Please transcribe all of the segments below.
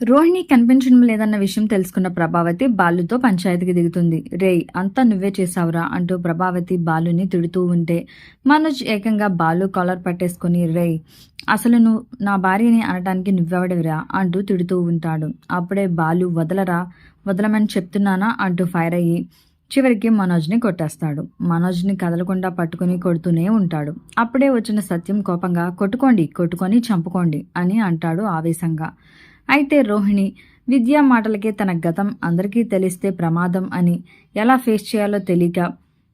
రోహిణి కనిపించడం లేదన్న విషయం తెలుసుకున్న ప్రభావతి బాలుతో పంచాయతీకి దిగుతుంది. రేయ్ అంతా నువ్వే చేసావురా అంటూ ప్రభావతి బాలుని తిడుతూ ఉంటే మనోజ్ ఏకంగా బాలు కాలర్ పట్టేసుకుని రేయ్ అసలు నువ్వు నా భార్యని అనడానికి నువ్వెవడవిరా అంటూ తిడుతూ ఉంటాడు. అప్పుడే బాలు వదలరా వదలమని చెప్తున్నానా అంటూ ఫైర్ అయ్యి చివరికి మనోజ్ని కొట్టేస్తాడు. మనోజ్ని కదలకుండా పట్టుకుని కొడుతూనే ఉంటాడు. అప్పుడే వచ్చిన సత్యం కోపంగా కొట్టుకోండి కొట్టుకొని చంపుకోండి అని అంటాడు ఆవేశంగా. అయితే రోహిణి విద్యా మాటలకే తన గతం అందరికీ తెలిస్తే ప్రమాదం అని ఎలా ఫేస్ చేయాలో తెలియక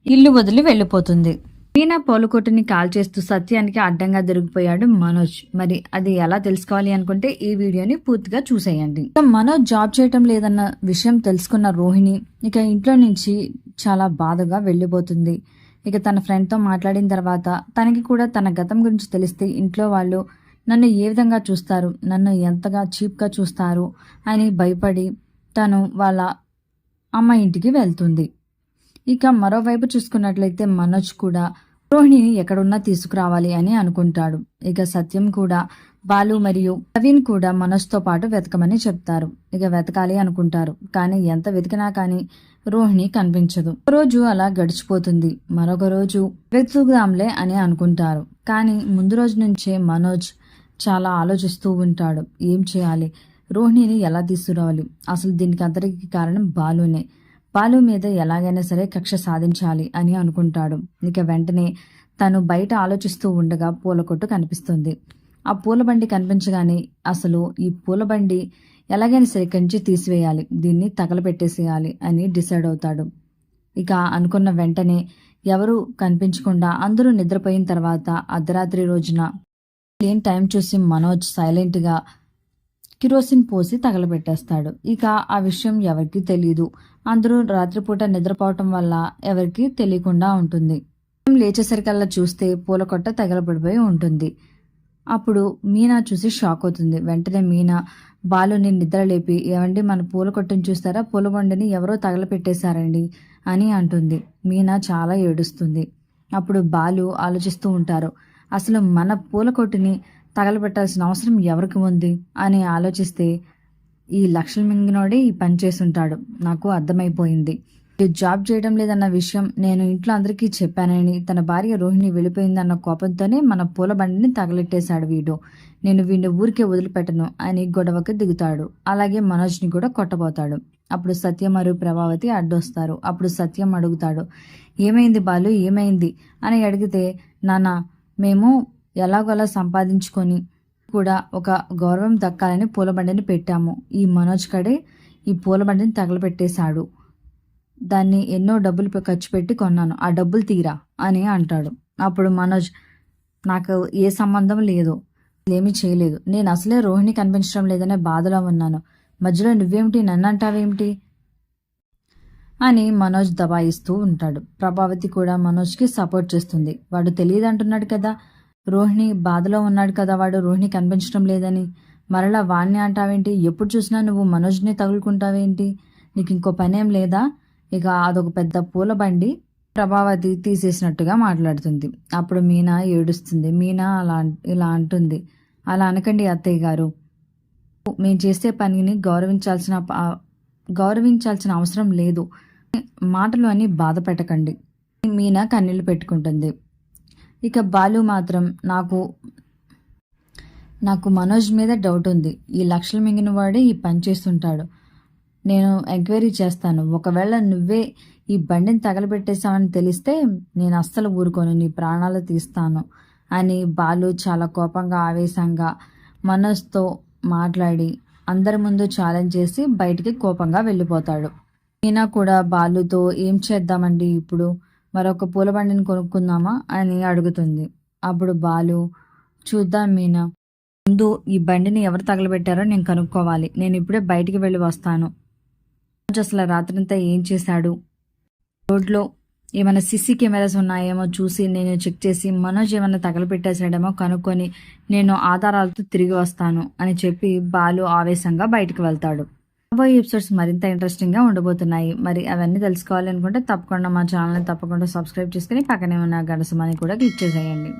ఇల్లు వదిలి వెళ్ళిపోతుంది. మీనా పోలుకొట్టుని కాల్ చేస్తూ సత్యానికి అడ్డంగా దొరికిపోయాడు మనోజ్. మరి అది ఎలా తెలుసుకోవాలి అనుకుంటే ఈ వీడియోని పూర్తిగా చూసేయండి. ఇక మనోజ్ జాబ్ చేయటం లేదన్న విషయం తెలుసుకున్న రోహిణి ఇక ఇంట్లో నుంచి చాలా బాధగా వెళ్ళిపోతుంది. ఇక తన ఫ్రెండ్తో మాట్లాడిన తర్వాత తనకి కూడా తన గతం గురించి తెలిస్తే ఇంట్లో వాళ్ళు నన్ను ఏ విధంగా చూస్తారు? నన్ను ఎంతగా చీప్గా చూస్తారు? అని భయపడి తను వాళ్ళ అమ్మ ఇంటికి వెళ్తుంది. ఇక మరోవైపు చూసుకున్నట్లయితే మనోజ్ కూడా రోహిణిని ఎక్కడున్నా తీసుకురావాలి అని అనుకుంటాడు. ఇక సత్యం కూడా బాలు మరియు నవీన్ కూడా మనోజ్తో పాటు వెతకమని చెప్తారు. ఇక వెతకాలి అనుకుంటారు కానీ ఎంత వెతికినా కానీ రోహిణి కనిపించదు. ఒక రోజు అలా గడిచిపోతుంది. మరొక రోజు వెతుకుదాంలే అని అనుకుంటారు. కానీ ముందు రోజు నుంచే మనోజ్ చాలా ఆలోచిస్తూ ఉంటాడు. ఏం చేయాలి? రోహిణిని ఎలా తీసుకురావాలి? అసలు దీనికి అందరికీ కారణం బాలునే. బాలు మీద ఎలాగైనా సరే కక్ష సాధించాలి అని అనుకుంటాడు. ఇక వెంటనే తను బయట ఆలోచిస్తూ ఉండగా పూల కొట్టు కనిపిస్తుంది. ఆ పూల బండి కనిపించగానే అసలు ఈ పూల బండి ఎలాగైనా సరే కంచి తీసివేయాలి. దీన్ని తగలపెట్టేసేయాలి అని డిసైడ్ అవుతాడు. ఇక అనుకున్న వెంటనే ఎవరు కనిపించకుండా అందరూ నిద్రపోయిన తర్వాత అర్ధరాత్రి రోజున లేని టైం చూసి మనోజ్ సైలెంట్గా కిరోసిన్ పోసి తగలబెట్టేస్తాడు. ఇక ఆ విషయం ఎవరికి తెలియదు అందరూ రాత్రిపూట నిద్రపోవటం వల్ల ఎవరికి తెలియకుండా ఉంటుంది. లేచేసరికల్లా చూస్తే పూలకొట్ట తగలబడిపోయి ఉంటుంది. అప్పుడు మీనా చూసి షాక్ అవుతుంది. వెంటనే మీనా బాలుని నిద్రలేపి ఏమండి మన పూల కొట్టుని చూస్తారా? పూల బండిని ఎవరో తగలపెట్టేశారండి అని అంటుంది. మీనా చాలా ఏడుస్తుంది. అప్పుడు బాలు ఆలోచిస్తూ ఉంటారు. అసలు మన పూల కొట్టుని తగలబెట్టాల్సిన అవసరం ఎవరికి ఉంది? అని ఆలోచిస్తే ఈ లక్షలు మింగినోడే ఈ పని చేస్తుంటాడు. నాకు అర్థమైపోయింది. జాబ్ చేయడం లేదన్న విషయం నేను ఇంట్లో అందరికీ చెప్పానని తన భార్య రోహిణి వెళ్ళిపోయిందన్న కోపంతోనే మన పూల బండిని తగలెట్టేశాడు వీడు. నేను వీడిని ఊరికే వదిలిపెట్టను అని గొడవకి దిగుతాడు. అలాగే మనోజ్ని కూడా కొట్టబోతాడు. అప్పుడు సత్యం మరియు ప్రభావతి అడ్డొస్తారు. అప్పుడు సత్యం అడుగుతాడు ఏమైంది బాలు? ఏమైంది? అని అడిగితే నాన్న మేము ఎలాగోలా సంపాదించుకొని కూడా ఒక గౌరవం దక్కాలని పూలబండిని పెట్టాము. ఈ మనోజ్ కడే ఈ పూలబండిని తగలపెట్టేశాడు దాన్ని ఎన్నో డబ్బులు ఖర్చు పెట్టి కొన్నాను. ఆ డబ్బులు తీరా అని అంటాడు. అప్పుడు మనోజ్ నాకు ఏ సంబంధం లేదు ఏమీ చేయలేదు. నేను అసలే రోహిణి కనిపించడం లేదనే బాధలో ఉన్నాను. మధ్యలో నువ్వేమిటి? నన్ను అంటావేమిటి అని మనోజ్ దబాయిస్తూ ఉంటాడు. ప్రభావతి కూడా మనోజ్కి సపోర్ట్ చేస్తుంది. వాడు తెలియదు అంటున్నాడు కదా. రోహిణి బాధలో ఉన్నాడు కదా. వాడు రోహిణి కనిపించడం లేదని. మరలా వాణ్ణి అంటావేంటి? ఎప్పుడు చూసినా నువ్వు మనోజ్ని తగులుకుంటావేంటి? నీకు ఇంకో పనేం లేదా? ఇక అదొక పెద్ద పూల బండి ప్రభావతి తీసేసినట్టుగా మాట్లాడుతుంది. అప్పుడు మీనా ఏడుస్తుంది. మీనా అలా ఇలా అంటుంది. అలా అనకండి అత్తయ్య గారు. మేము చేసే పనిని గౌరవించాల్సిన గౌరవించాల్సిన అవసరం లేదు. మాటలు అని బాధ పెట్టకండి మీనా కన్నీళ్ళు పెట్టుకుంటుంది. ఇక బాలు మాత్రం నాకు నాకు మనోజ్ మీద డౌట్ ఉంది. ఈ లక్షలు మింగిన వాడే ఈ పని చేస్తుంటాడు. నేను ఎంక్వైరీ చేస్తాను. ఒకవేళ నువ్వే ఈ బండిని తగలబెట్టేశావని తెలిస్తే నేను అస్సలు ఊరుకోను. నీ ప్రాణాలు తీస్తాను అని బాలు చాలా కోపంగా ఆవేశంగా మనోజ్తో మాట్లాడి అందరి ముందు ఛాలెంజ్ చేసి బయటికి కోపంగా వెళ్ళిపోతాడు. మీనా కూడా బాలుతో ఏం చేద్దామండి ఇప్పుడు? మరొక పూల బండిని కొనుక్కుందామా? అని అడుగుతుంది. అప్పుడు బాలు చూద్దాం మీనా. ముందు ఈ బండిని ఎవరు తగలబెట్టారో నేను కనుక్కోవాలి. నేను ఇప్పుడే బయటికి వెళ్ళి వస్తాను. అసలు రాత్రంతా ఏం చేశాడు? రోడ్లో ఏమైనా సిసి కెమెరాస్ ఉన్నాయేమో చూసి నేను చెక్ చేసి మనోజ్ ఏమైనా తగలపెట్టేసాడేమో కనుక్కొని నేను ఆధారాలతో తిరిగి వస్తాను అని చెప్పి బాలు ఆవేశంగా బయటకు వెళ్తాడు. రాబోయే ఎపిసోడ్స్ మరింత ఇంట్రెస్టింగ్గా ఉండబోతున్నాయి. మరి అవన్నీ తెలుసుకోవాలనుకుంటే తప్పకుండా మా ఛానల్ని తప్పకుండా సబ్స్క్రైబ్ చేసుకుని పక్కనే ఉన్న గడసమని కూడా క్లిక్ చేసేయండి.